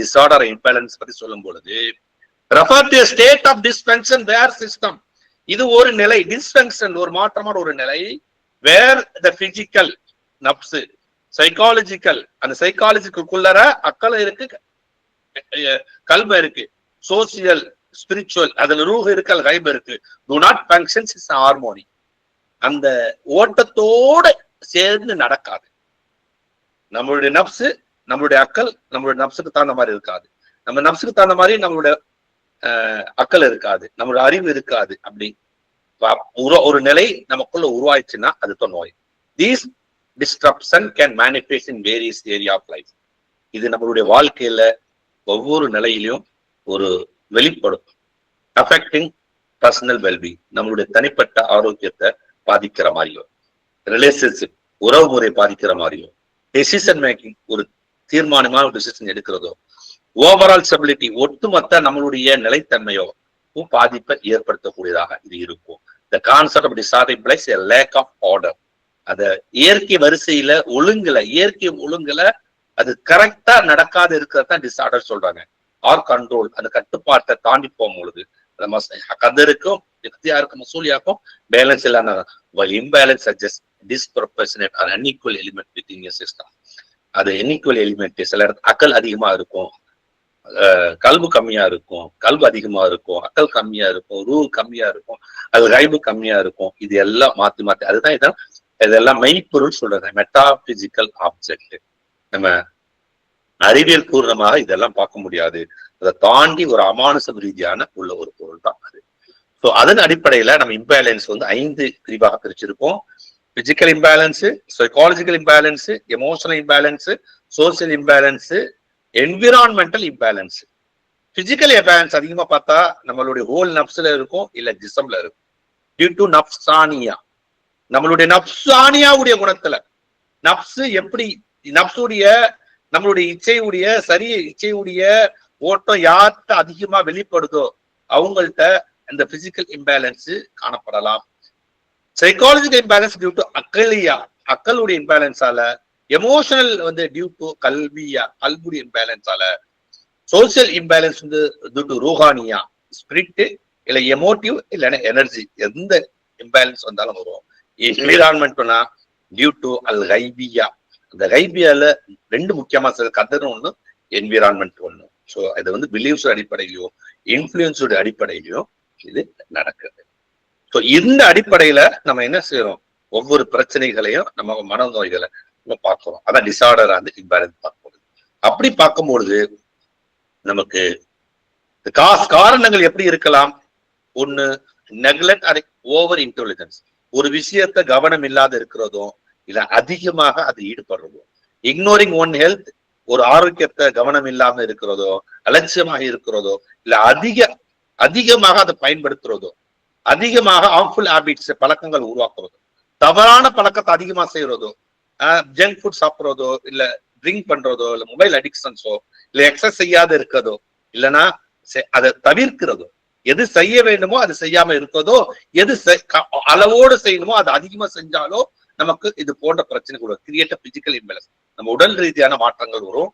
Disorder imbalance பத்தி சொல்லும் பொழுது refer to state of dysfunction where system இது ஒரு நிலை டிஸ்பென்ஷன் ஒரு மாற்றமான ஒரு நிலை வேர் த பிசிக்கல் நப்ஸ் சைக்காலஜிக்கல் அந்த சைக்காலஜிக்குள்ளர அக்கலை இருக்கு அஹ் கல்வ இருக்கு சோசியல் ஸ்பிரிச்சுவல் அதுல ரூஹ் இருக்கு அது கைப இருக்கு. To not functions is harmony அந்த ஓட்டத்தோட சேர்ந்து நடக்காது. நம்மளுடைய நப்சு நம்மளுடைய அக்கல் நம்மளுடைய நப்சுக்கு தகுந்த மாதிரி இருக்காது. நம்ம நப்சுக்கு தகுந்த மாதிரி நம்மளுடைய அக்கல் இருக்காது. நம்மளுடைய அறிவு இருக்காது அப்படி. ஒரு நிலை நமக்குள்ள உருவாயிடுச்சுன்னா அது தான் நோய். These disruption can manifest in various area of life இது நம்மளுடைய வாழ்க்கையில ஒவ்வொரு நிலையிலும் ஒரு வெளிப்படும். அஃபெக்டிங் பர்சனல் வெல்பி நம்மளுடைய தனிப்பட்ட ஆரோக்கியத்தை பாதிக்கிற மாதிரியோ ரிலேஷன்ஷிப் உறவு முறை பாதிக்கிற மாதிரியோ டெசிஷன் மேக்கிங் ஒரு தீர்மானமான ஒரு டிசிஷன் எடுக்கிறதோ ஓவரால் ஸ்டெபிலிட்டி ஒட்டுமொத்த நம்மளுடைய நிலைத்தன்மையோ பாதிப்பை ஏற்படுத்தக்கூடியதாக இது இருக்கும். The concept of disorder a lack of order அத இயற்கை வரிசையில ஒழுங்குல இயற்கை ஒழுங்குல அது கரெக்டா நடக்காது இருக்கிறது தான் டிசார்டர் சொல்றாங்க. ஆர் கண்ட்ரோல் அந்த கட்டுப்பாட்டை தாண்டி போகும் பொழுது அந்த கதருக்கும் இக்தியாருக்கும் மசூலியாக்கும் பேலன்ஸ் இல்லாத imbalance suggest disproportionate or unequal element with in system அது அன்இக்குவல் எலிமெண்ட் சில இடத்துல அக்கல் அதிகமா இருக்கும். கல்பு கம்மியா இருக்கும். கல்பு அதிகமா இருக்கும். அக்கல் கம்மியா இருக்கும். ரூ கம்மியா இருக்கும். அது ரைபு கம்மியா இருக்கும். இது எல்லாம் மாத்தி மாத்தி. அதுதான் இதான் இதெல்லாம் மெய்ப்பொருள் சொல்றது. மெட்டாபிசிக்கல் ஆப்ஜெக்ட் நம்ம அறிவியல் பூர்வமாக இதெல்லாம் பார்க்க முடியாது. அதை தாண்டி ஒரு அமானுசம் ரீதியான உள்ள ஒரு பொருள் தான் அது. ஸோ அதன் அடிப்படையில நம்ம இம்பேலன்ஸ் வந்து ஐந்து பிரிவாக பிரிச்சிருக்கோம் physical imbalance psychological imbalance emotional imbalance social imbalance environmental imbalance physical imbalance அதிகமா பார்த்தா நம்மளுடைய ஹோல் நப்ஸில் இருக்கும் இல்லை ஜிசம்ல இருக்கும். டியூ டு நப்சானியா நம்மளுடைய நப்சானியாவுடைய குணத்துல. நப்சு எப்படி நப்சுடைய நம்மளுடைய இச்சையுடைய சரிய இச்சையுடைய ஓட்டம் யார்கிட்ட அதிகமா வெளிப்படுதோ அவங்கள்ட்ட இந்த பிசிக்கல் இம்பேலன்ஸ் காணப்படலாம். சைக்காலஜிக்கல் இம்பேலன்ஸ் டியூ டு அக்கலியா அக்கலுடைய இம்பேலன்ஸால எமோஷனல் வந்து டியூ டு கல்வியா கல்புடைய இம்பேலன்ஸால சோசியல் இம்பேலன்ஸ் வந்து டியூ டு ரூஹானியா. ஸ்பிரிட் இல்ல எமோட்டிவ் இல்லைன்னா எனர்ஜி எந்த இம்பேலன்ஸ் வந்தாலும் வரும். என்விரான்மெண்ட்னா டியூ டு அல் ஹைபியா அந்த ஹைபியால ரெண்டு முக்கியமா சில கதர் ஒண்ணு என்விரான்மெண்ட் ஒண்ணு. ஸோ இது வந்து பிலீவ்ஸ் அடிப்படையிலையோ இன்ஃபுளுன்ஸோட அடிப்படையிலையும் இது நடக்குது. ஸோ இந்த அடிப்படையில நம்ம என்ன செய்யறோம் ஒவ்வொரு பிரச்சனைகளையும் நம்ம மனநோய்களை நம்ம பார்க்கிறோம். அதான் டிசார்டரா வந்து இம்பேலன்ஸ் பார்க்கும்போது. அப்படி பார்க்கும்பொழுது நமக்கு காஸ் காரணங்கள் எப்படி இருக்கலாம்? ஒண்ணு நெக்லெக்ட் அது ஓவர் இன்டெலிஜென்ஸ் ஒரு விஷயத்த கவனம் இல்லாத இருக்கிறதும் இல்ல அதிகமாக அது ஈடுபடுறதும். இக்னோரிங் ஒன் ஹெல்த் ஒரு ஆரோக்கியத்தை கவனம் இல்லாம இருக்கிறதோ அலட்சியமாக இருக்கிறதோ இல்ல அதிக அதிகமாக அதை பயன்படுத்துறதோ அதிகமாக ஹார்ம்ஃபுல் ஹேபிட்ஸ் பழக்கங்கள் உருவாக்குறதோ. தவறான பழக்கத்தை அதிகமா செய்யறதோ ஜங்க் ஃபுட் சாப்பிட்றதோ இல்ல ட்ரிங்க் பண்றதோ இல்ல மொபைல் அடிக்ஷன்ஸோ இல்ல எக்ஸசைஸ் செய்யாத இருக்கிறதோ இல்லைன்னா அதை தவிர்க்கிறதோ எது செய்ய வேண்டுமோ அது செய்யாம இருக்கிறதோ எது அளவோடு செய்யணுமோ அது அதிகமா செஞ்சாலோ நமக்கு இது போன்ற பிரச்சனைகள் வரும். கிரியேட் பிசிக்கல் இம்பேலன்ஸ் நம்ம உடல் ரீதியான மாற்றங்கள் வரும்.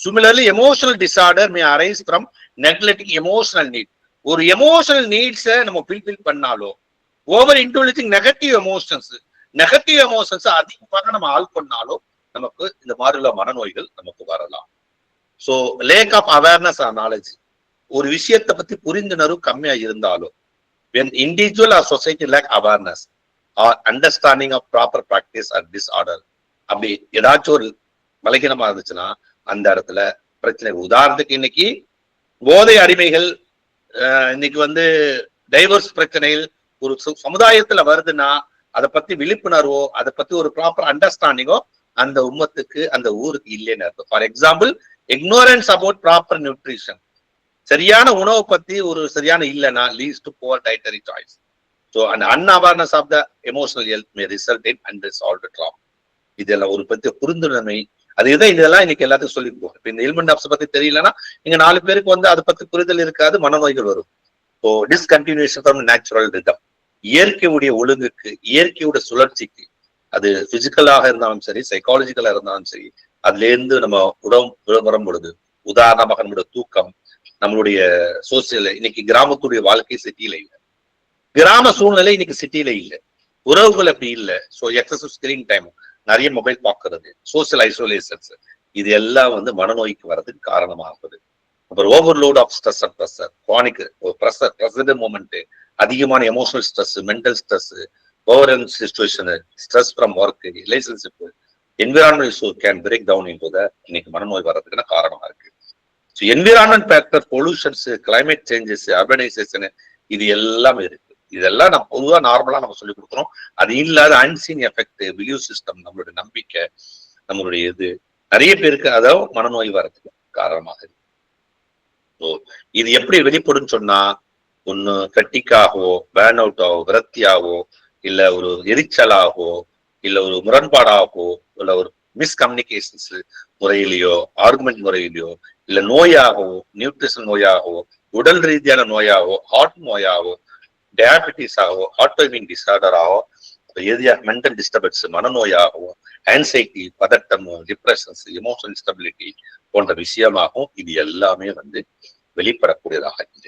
Similarly emotional disorder may arise from neglecting emotional need ஒரு எமோஷனல் நீட்ஸை நம்ம ஃபில்ஃபில் பண்ணாலோ over indulging negative emotions negative emotions அதிகமாக நம்ம ஆள் பண்ணாலோ நமக்கு இந்த மாதிரி உள்ள மனநோய்கள் நமக்கு வரலாம். So lack of awareness or knowledge ஒரு விஷயத்தை பத்தி புரிந்துணர்வு கம்மியா இருந்தாலும் when individual or society lack awareness or understanding of proper practice or disorder அப்படி ஏதாச்சும் ஒரு பலகீனமா இருந்துச்சுன்னா அந்த இடத்துல பிரச்சனை உதாரணத்துக்கு இன்னைக்கு போதை அடிமைகள் இன்னைக்கு வந்து டைவர்ஸ் பிரச்சனையில் ஒரு சு- சமுதாயத்துல வருதுன்னா அதை பத்தி விழிப்புணர்வோ அதை பத்தி ஒரு ப்ராப்பர் அண்டர்ஸ்டாண்டிங்கோ அந்த உம்மத்துக்கு அந்த ஊருக்கு இல்லைன்னு அர்த்தம். For example ignorance about proper nutrition சரியான உணவை பத்தி ஒரு சரியான இல்லைன்னா leads to poor dietary choice so அந்த unawareness of the emotional health may result in and solve trap இதெல்லாம் ஒரு பத்தி புரிந்துணர்மை அதுதான் இதெல்லாம் இன்னைக்கு எல்லாத்துக்கும் சொல்லியிருக்கோம். இப்போ இந்த எலிமெண்ட் ஆப்ஸ் பத்தி தெரியலன்னா நீங்க நாலு பேருக்கு வந்து அதை பத்தி புரிதல் இருக்காது மனநோய்கள் வரும். இப்போ டிஸ்கண்டினியூஷன் ஃப்ரம் நேச்சுரல் ரிதம் இயற்கையுடைய ஒழுங்குக்கு இயற்கையோட சுழற்சிக்கு அது பிசிக்கலாக இருந்தாலும் சரி சைக்காலஜிக்கலா இருந்தாலும் சரி அதுல இருந்து நம்ம உடம்பு வரும் பொழுது உதாரணமாக நம்மளுடைய தூக்கம் நம்மளுடைய சோசியல் இன்னைக்கு கிராமத்துடைய வாழ்க்கை சிட்டியில இல்ல. கிராம சூழ்நிலை இன்னைக்கு சிட்டியில இல்ல. உறவுகள் அப்படி இல்ல. சோ எக்ஸசிவ் ஸ்கிரீன் டைம் நிறைய மொபைல் பார்க்கறது சோசியல் ஐசோலேஷன்ஸ் இது எல்லாம் வந்து மனநோய்க்கு வர்றதுக்கு காரணமாகுது. அப்புறம் overload of stress and pressure chronic pressure present moment அதிகமான emotional stress mental stress over situation stress from work relationship environment issue can break down என்பதை இன்னைக்கு மனநோய் வர்றதுக்கு காரணமா இருக்கு. So environment factor pollutions climate changes urbanisation இது எல்லாமே இருக்கு. இதெல்லாம் நம்ம பொதுவா நார்மலா நம்ம சொல்லி கொடுக்குறோம். அது இல்லாத அன்சீன் எஃபெக்ட் பிலீவ் சிஸ்டம் நம்மளுடைய நம்பிக்கை நம்மளுடைய இது. நிறைய பேருக்கு அதாவது மனநோய் வரதுக்கு காரணமாக இருக்கு. ஸோ இது எப்படி வெளிப்படும் சொன்னா ஒண்ணு கட்டிக்காகவோ பேர்ன் அவுட்டாவோ விரக்தியாவோ இல்ல ஒரு எரிச்சலாகவோ இல்ல ஒரு முரண்பாடாகவோ இல்ல ஒரு மிஸ்கம்யூனிகேஷன்ஸ் முறையிலேயோ ஆர்குமெண்ட் முறையிலேயோ இல்ல நோயாகவோ நியூட்ரிஷன் நோயாகவோ உடல் ரீதியான நோயாகவோ ஹார்ட் நோயாகவோ டயபிட்டிஸ் ஆகவோ ஆட்டோமின் டிசார்டராகவோ எதியாக மென்டல் டிஸ்டர்பன்ஸ் மனநோயாகவோ ஆன்சைட்டி பதட்டம் டிப்ரெஷன்ஸ் எமோஷனல் ஸ்டெபிலிட்டி போன்ற விஷயமாகவும் இது எல்லாமே வந்து வெளிப்படக்கூடியதாக இருக்குது